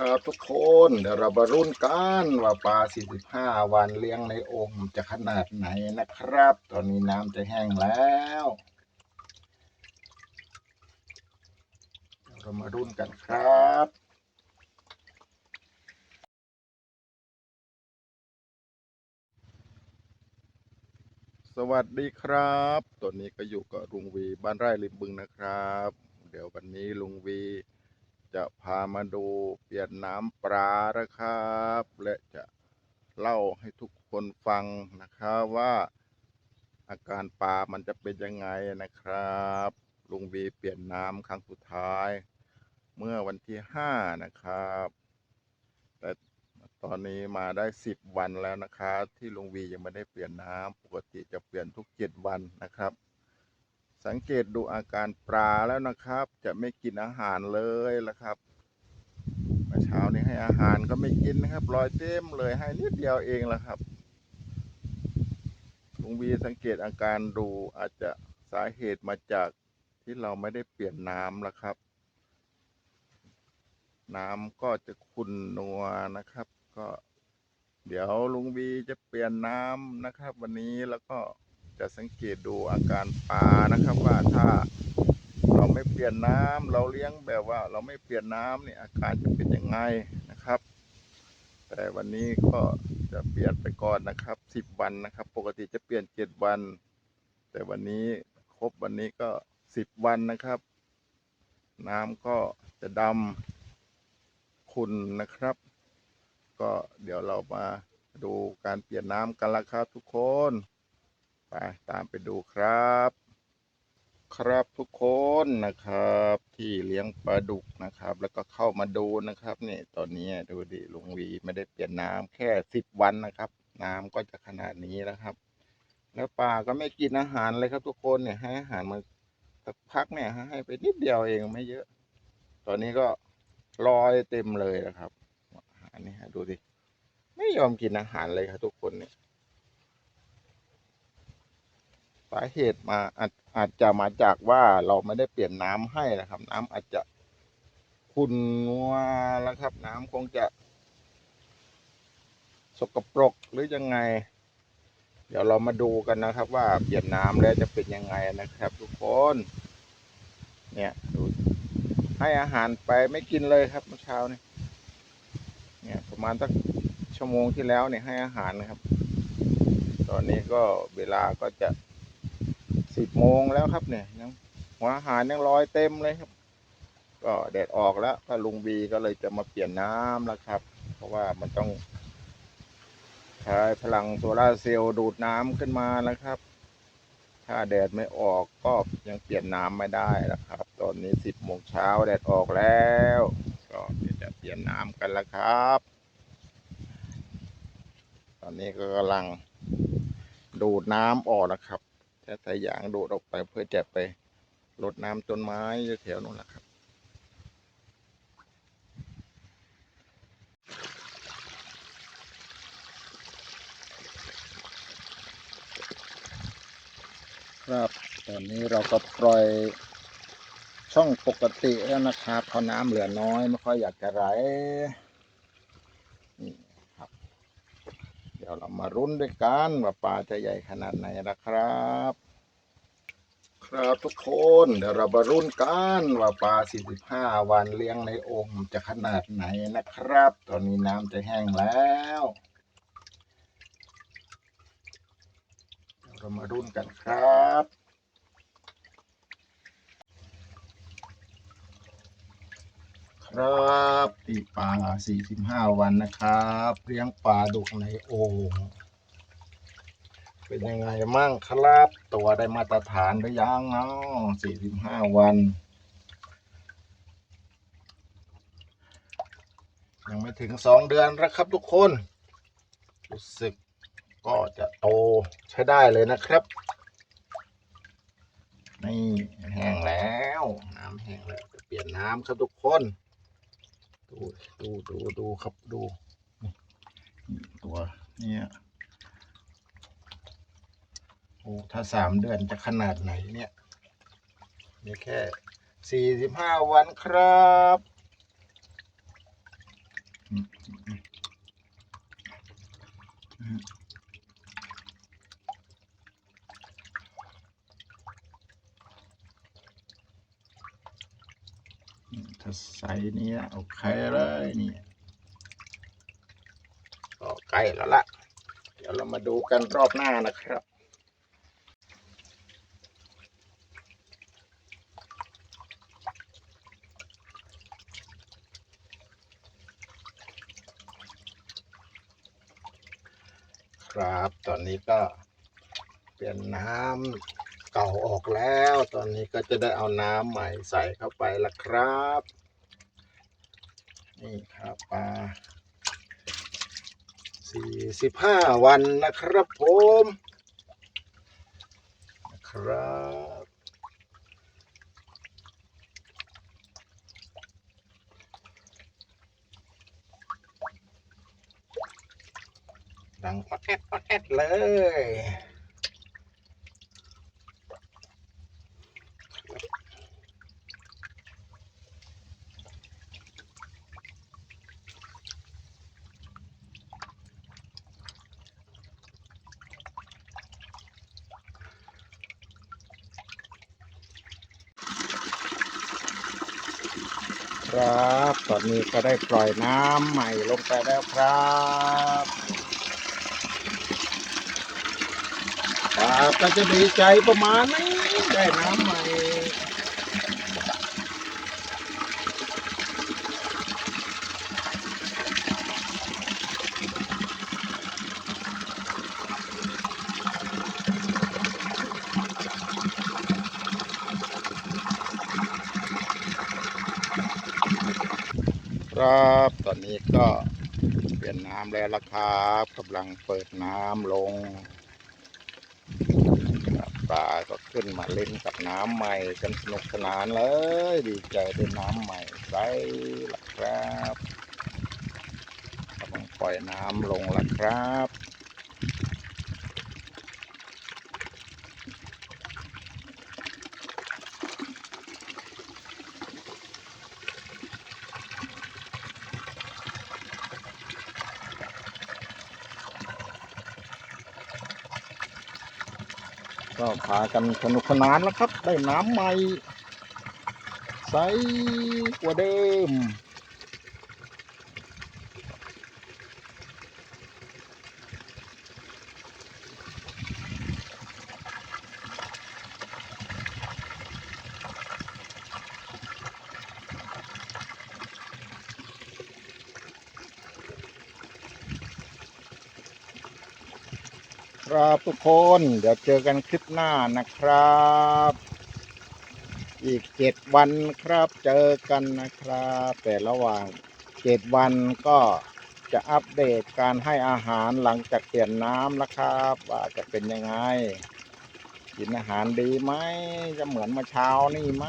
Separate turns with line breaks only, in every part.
ครับทุกคนเดี๋ยวเรามารุ่นกันว่าปลา 45 วันเลี้ยงในโอ่งจะขนาดไหนนะครับ ตอนนี้น้ำจะแห้งแล้วเดี๋ยวเรามารุ่นกันครับสวัสดีครับ ตอนนี้ก็อยู่กับลุงวีบ้านไร่ริมบึงนะครับ เดี๋ยววันนี้ลุงวี จะพามาดูเปลี่ยนน้ำปลานะครับ และจะเล่าให้ทุกคนฟังนะครับว่า อาการปลามันจะเป็นยังไงนะครับ ลุงวีเปลี่ยนน้ำครั้งสุดท้าย เมื่อวันที่ห้านะครับ แต่ตอนนี้มาได้สิบวันแล้วนะครับที่ลุงวียังไม่ได้เปลี่ยนน้ำปกติจะเปลี่ยนทุกเจ็ดวันนะครับ สังเกตดูอาการปลาแล้วนะครับ จะไม่กินอาหารเลยละครับเมื่อเช้านี้ให้อาหารก็ไม่กินนะครับรอยเต็มเลยให้นิดเดียวเองละครับลุงวีสังเกตอาการดูอาจจะสาเหตุมาจากที่เราไม่ได้เปลี่ยนน้ำละครับ น้ำก็จะขุ่นนัวนะครับ ก็ เดี๋ยวลุงวีจะเปลี่ยนน้ำนะครับ วันนี้แล้วก็ จะสังเกตดูอาการปลานะครับว่าถ้าเราไม่เปลี่ยนน้ำเราเลี้ยงแบบว่าเราไม่เปลี่ยนน้ำเนี่ยอาการจะเป็นยังไงนะครับ แต่วันนี้ก็จะเปลี่ยนไปก่อนนะครับสิบวันนะครับ ปกติจะเปลี่ยนเจ็ดวัน แต่วันนี้ครบวันนี้ก็สิบวันนะครับ น้ำก็จะดำขุ่นนะครับ ก็เดี๋ยวเรามาดูการเปลี่ยนน้ำกันละครับทุกคน ไปตามไปดูครับ ครับทุกคนนะครับที่เลี้ยงปลาดุกนะครับ แล้วก็เข้ามาดูนะครับนี่ตอนนี้ดูดิลุงวีไม่ได้เปลี่ยนน้ำแค่สิบวันนะครับ น้ำก็จะขนาดนี้นะครับ แล้วปลาก็ไม่กินอาหารเลยครับ ทุกคนเนี่ยให้อาหารมาสักพักเนี่ยให้ไปนิดเดียวเองไม่เยอะ ตอนนี้ก็ลอยเต็มเลยนะครับอาหารนี่ฮะดูดิไม่ยอมกินอาหารเลยครับทุกคนเนี่ย สาเหตุมาอาจอาจจะมาจากว่าเราไม่ได้เปลี่ยนน้ำให้นะครับ น้ำอาจจะขุ่นนัวแล้วครับ น้ำคงจะ สกปรกหรือยังไง เดี๋ยวเรามาดูกันนะครับ ว่าเปลี่ยนน้ำแล้วจะเป็นยังไงนะครับ ทุกคน เนี่ยดูให้อาหารไปไม่กินเลยครับเมื่อเช้านี่เนี่ยประมาณสักชั่วโมงที่แล้วเนี่ยให้อาหารนะครับ ตอนนี้ก็เวลาก็จะ สิบโมงแล้วครับเนี่ยยังหัวอาหารยังลอยเต็มเลยครับ ก็แดดออกแล้วก็ลุงบีก็เลยจะมาเปลี่ยนน้ำแล้วครับ เพราะว่ามันต้อง ใช้พลังโซลาร์เซลล์ดูดน้ำขึ้นมานะครับ ถ้าแดดไม่ออกก็ยังเปลี่ยนน้ำไม่ได้นะครับ ตอนนี้สิบโมงเช้าแดดออกแล้ว ก็จะเปลี่ยนน้ำกันแล้วครับ ตอนนี้ก็กำลังดูดน้ำออกนะครับ ใช้สายยางโดดออกไปเพื่อจะไปรดน้ำต้นไม้ยแถวนู้นแหละครับครับตอนนี้เราก็ปล่อยช่องปกติแล้วนะครับเพราะน้ำเหลือน้อย ไม่ค่อยอยากจะไหลนี่ครับ เดี๋ยวเรา มารุ้นด้วยกันว่าปลาจะใหญ่ขนาดไหนนะครับ ครับทุกคนเดี๋ยวเรามารุ้นกันว่าปลา45 วันเลี้ยงในโอ่งจะขนาดไหนนะครับ ตอนนี้น้ำจะแห้งแล้วเรามารุ้นกันครับ ครับตีปลา45 วันนะครับเลี้ยงปลาดุกในโอ่งเป็นยังไงมั่งครับ ตัวได้มาตรฐานหรือยังเนาะสี่สิบห้าวัน ยังไม่ถึงสองเดือนแล้วครับทุกคน รู้สึกก็จะโตใช้ได้เลยนะครับนี่แห้งแล้ว น้ำแห้งแล้วเปลี่ยนน้ำครับทุกคน ดูดูดูดูครับดูนี่ตัวเนี่ยโอ้ถ้าสามเดือนจะขนาดไหนเนี่ยนี่แค่สี่สิบห้าวันครับอืม ใส่นี้โอเคเลยนี่ก็ใกล้แล้วละเดี๋ยวเรามาดูกันรอบหน้านะครับครับตอนนี้ก็เปลี่ยนน้ำเก่าออกแล้ว ตอนนี้ก็จะได้เอาน้ำใหม่ใส่เข้าไปละครับ นี่ครับปลาสี่สิบห้าวันนะครับผมนะครับดังปอดแอดปอดแอดเลย ครับ ตอนนี้ก็ได้ปล่อยน้ำใหม่ลงไปแล้วครับปลาก็จะดีใจประมาณนี้ได้น้ำใหม่ ครับ ตอนนี้ก็เปลี่ยนน้ำแล้วละครับกำลังเปิดน้ำลงปลาก็ขึ้นมาเล่นกับน้ำใหม่กันสนุกสนานเลย ดีใจด้วยน้ำใหม่ใสละครับกำลังปล่อยน้ำลงละครับ ก็พากันสนุกสนานแล้วครับ ได้น้ำใหม่ ใสกว่าเดิม ครับทุกคนเดี๋ยวเจอกันคลิปหน้านะครับ อีกเจ็ดวันครับเจอกันนะครับ แต่ระหว่างเจ็ดวันก็จะอัปเดตการให้อาหารหลังจากเปลี่ยนน้ำนะครับ ว่าจะเป็นยังไง กินอาหารดีไหมจะเหมือนเมื่อเช้านี่ไหม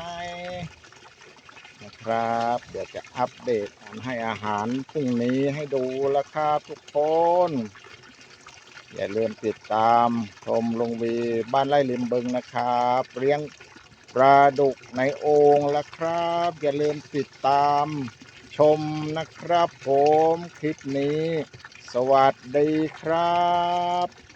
นะครับ เดี๋ยวจะอัปเดตการให้อาหารพรุ่งนี้ให้ดูแล้วครับทุกคน อย่าลืมติดตามชมลงวีบ้านไร่ริมบึงนะครับเลี้ยงปลาดุกในโอ่งแล้วครับ อย่าลืมติดตามชมนะครับผมคลิปนี้ สวัสดีครับ